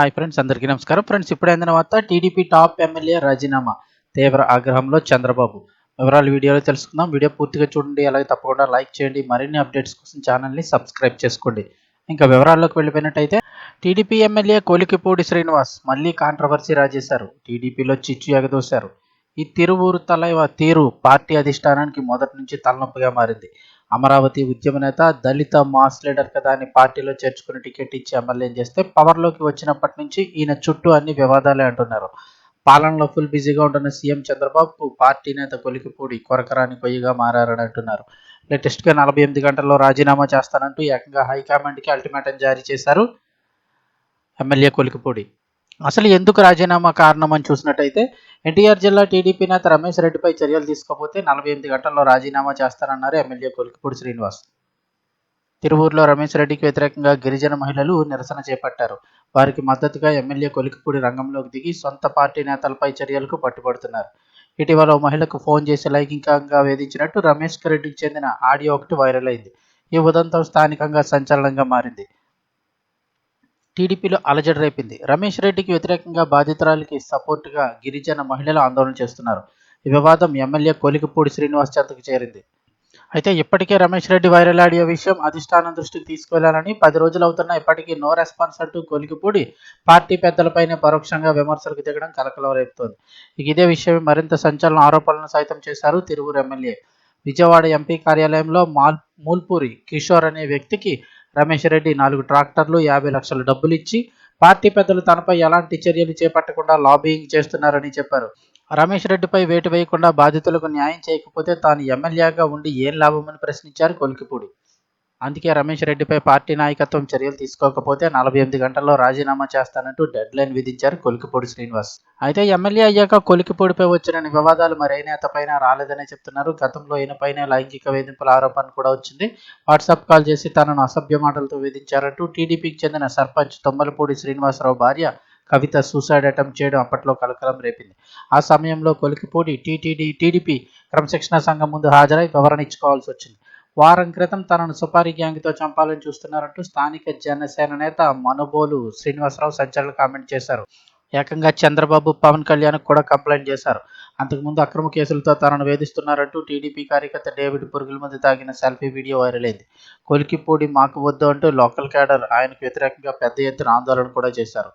Hi friends అందరికీ నమస్కారం. Friends ఇప్పుడైన అందిన వార్త టీడీపీ టాప్ ఎమ్మెల్యే రాజీనామా. తీవ్ర ఆగ్రహంలో చంద్రబాబు. వివరాలు వీడియోలో తెలుసుకుందాం. వీడియో పూర్తిగా చూడండి. అలాగే తప్పకుండా లైక్ చేయండి. మరిన్ని అప్డేట్స్ కోసం ఛానల్ని సబ్స్క్రైబ్ చేసుకోండి. ఇంకా వివరాల్లోకి వెళ్ళిపోయినట్టయితే టీడీపీ ఎమ్మెల్యే కోలికిపూడి శ్రీనివాస్ మళ్ళీ కాంట్రవర్సీ రాజేశారు. టీడీపీలో చిచ్చు ఎగదోశారు. ఈ తిరువూరు తలైవ తీరు పార్టీ అధిష్టానానికి మొదటి నుంచి తలనొప్పిగా మారింది. అమరావతి ఉద్యమ నేత దళిత మాస్ లీడర్ కదా అని పార్టీలో చేర్చుకుని టికెట్ ఇచ్చి ఎమ్మెల్యే చేస్తే పవర్లోకి వచ్చినప్పటి నుంచి ఈయన చుట్టూ అన్ని వివాదాలే అంటున్నారు. పాలనలో ఫుల్ బిజీగా ఉంటున్న సీఎం చంద్రబాబు పార్టీ నేత కొలికిపూడి కొరకరాని కొయ్యగా మారారని అంటున్నారు. లేటెస్ట్గా నలభై ఎనిమిది గంటల్లో రాజీనామా చేస్తానంటూ ఏకంగా హైకమాండ్కి అల్టిమేటం జారీ చేశారు ఎమ్మెల్యే కొలికిపూడి. అసలు ఎందుకు రాజీనామా కారణం అని చూసినట్టయితే ఎన్టీఆర్ జిల్లా టీడీపీ నేత రమేష్ రెడ్డిపై చర్యలు తీసుకోకపోతే నలభై ఎనిమిది గంటల్లో రాజీనామా చేస్తారన్నారు ఎమ్మెల్యే కొలికిపూడి శ్రీనివాస్. తిరువూరులో రమేష్ రెడ్డికి వ్యతిరేకంగా గిరిజన మహిళలు నిరసన చేపట్టారు. వారికి మద్దతుగా ఎమ్మెల్యే కొలికిపూడి రంగంలోకి దిగి సొంత పార్టీ నేతలపై చర్యలకు పట్టుబడుతున్నారు. ఇటీవల ఓ మహిళకు ఫోన్ చేసి లైంగికంగా వేధించినట్టు రమేష్ రెడ్డికి చెందిన ఆడియో ఒకటి వైరల్ అయింది. ఈ ఉదంతం స్థానికంగా సంచలనంగా మారింది. టీడీపీలో అలజడి రేపింది రమేష్ రెడ్డికి వ్యతిరేకంగా బాధితురాలికి సపోర్టుగా గిరిజన మహిళలు ఆందోళన చేస్తున్నారు. ఈ వివాదం ఎమ్మెల్యే కోలికపూడి శ్రీనివాస్ చెంతకు చేరింది. అయితే ఇప్పటికే రమేష్ రెడ్డి వైరల్ ఆడియో విషయం అధిష్టానం దృష్టికి తీసుకెళ్ళాలని పది రోజులు అవుతున్నా ఇప్పటికీ నో రెస్పాన్స్ అంటూ కొలికిపూడి పార్టీ పెద్దలపైనే పరోక్షంగా విమర్శలకు దిగడం కలకలం రేపుతోంది ఇక ఇదే విషయం మరింత సంచలన ఆరోపణలను సైతం చేశారు తిరువురు ఎమ్మెల్యే. విజయవాడ ఎంపీ కార్యాలయంలో మాల్ మూల్పూరి కిషోర్ అనే వ్యక్తికి రమేష్ రెడ్డి నాలుగు ట్రాక్టర్లు యాభై లక్షల డబ్బులు ఇచ్చి పార్టీ పెద్దలు తనపై ఎలాంటి చర్యలు చేపట్టకుండా లాబింగ్ చేస్తున్నారని చెప్పారు. రమేష్ రెడ్డిపై వేటు వేయకుండా బాధితులకు న్యాయం చేయకపోతే తాను ఎమ్మెల్యేగా ఉండి ఏం లాభమని ప్రశ్నించారు కొలికిపూడి. అందుకే రమేష్ రెడ్డిపై పార్టీ నాయకత్వం చర్యలు తీసుకోకపోతే నలభై ఎనిమిది గంటల్లో రాజీనామా చేస్తానంటూ డెడ్ లైన్ విధించారు కొలికిపూడి శ్రీనివాస్. అయితే ఎమ్మెల్యే అయ్యాక కొలికిపూడిపై వచ్చిన వివాదాలు మరే నేతపైన రాలేదని చెప్తున్నారు. గతంలో ఈయనపైనే లైంగిక వేధింపుల ఆరోపణ కూడా వచ్చింది. వాట్సాప్ కాల్ చేసి తనను అసభ్య మాటలతో వేధించారంటూ టీడీపీకి చెందిన సర్పంచ్ తొమ్మలపూడి శ్రీనివాసరావు భార్య కవిత సూసైడ్ అటెంప్ట్ చేయడం అప్పట్లో కలకలం రేపింది. ఆ సమయంలో కొలికిపూడి టీటీడీ టీడీపీ క్రమశిక్షణ సంఘం ముందు హాజరై వివరణ ఇచ్చుకోవాల్సి వచ్చింది. వారం క్రితం తనను సుపారీ గ్యాంగ్తో చంపాలని చూస్తున్నారంటూ స్థానిక జనసేన నేత మనుబోలు శ్రీనివాసరావు సంచలన కామెంట్ చేశారు. ఏకంగా చంద్రబాబు పవన్ కళ్యాణ్ కూడా కంప్లైంట్ చేశారు. అంతకుముందు అక్రమ కేసులతో తనను వేధిస్తున్నారంటూ టీడీపీ కార్యకర్త డేవిడ్ పురుగుల మంది తాగిన సెల్ఫీ వీడియో వైరల్ అయింది. కొలికిపూడి మాకు వద్దు అంటూ లోకల్ క్యాడర్ ఆయనకు వ్యతిరేకంగా పెద్ద ఎత్తున ఆందోళన కూడా చేశారు.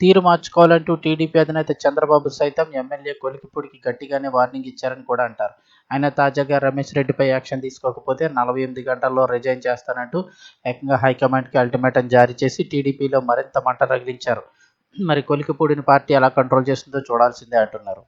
తీరు మార్చుకోవాలంటూ టీడీపీ అధినేత చంద్రబాబు సైతం ఎమ్మెల్యే కొలికిపూడికి గట్టిగానే వార్నింగ్ ఇచ్చారని కూడా అంటారు. ఆయన తాజాగా రమేష్ రెడ్డిపై యాక్షన్ తీసుకోకపోతే నలభై ఎనిమిది గంటల్లో రిజైన్ చేస్తానంటూ ఏకంగా హైకమాండ్కి అల్టిమేటం జారీ చేసి టీడీపీలో మరింత మంట రగిలించారు. మరి కొలికిపూడిని పార్టీ ఎలా కంట్రోల్ చేస్తుందో చూడాల్సిందే అంటున్నారు.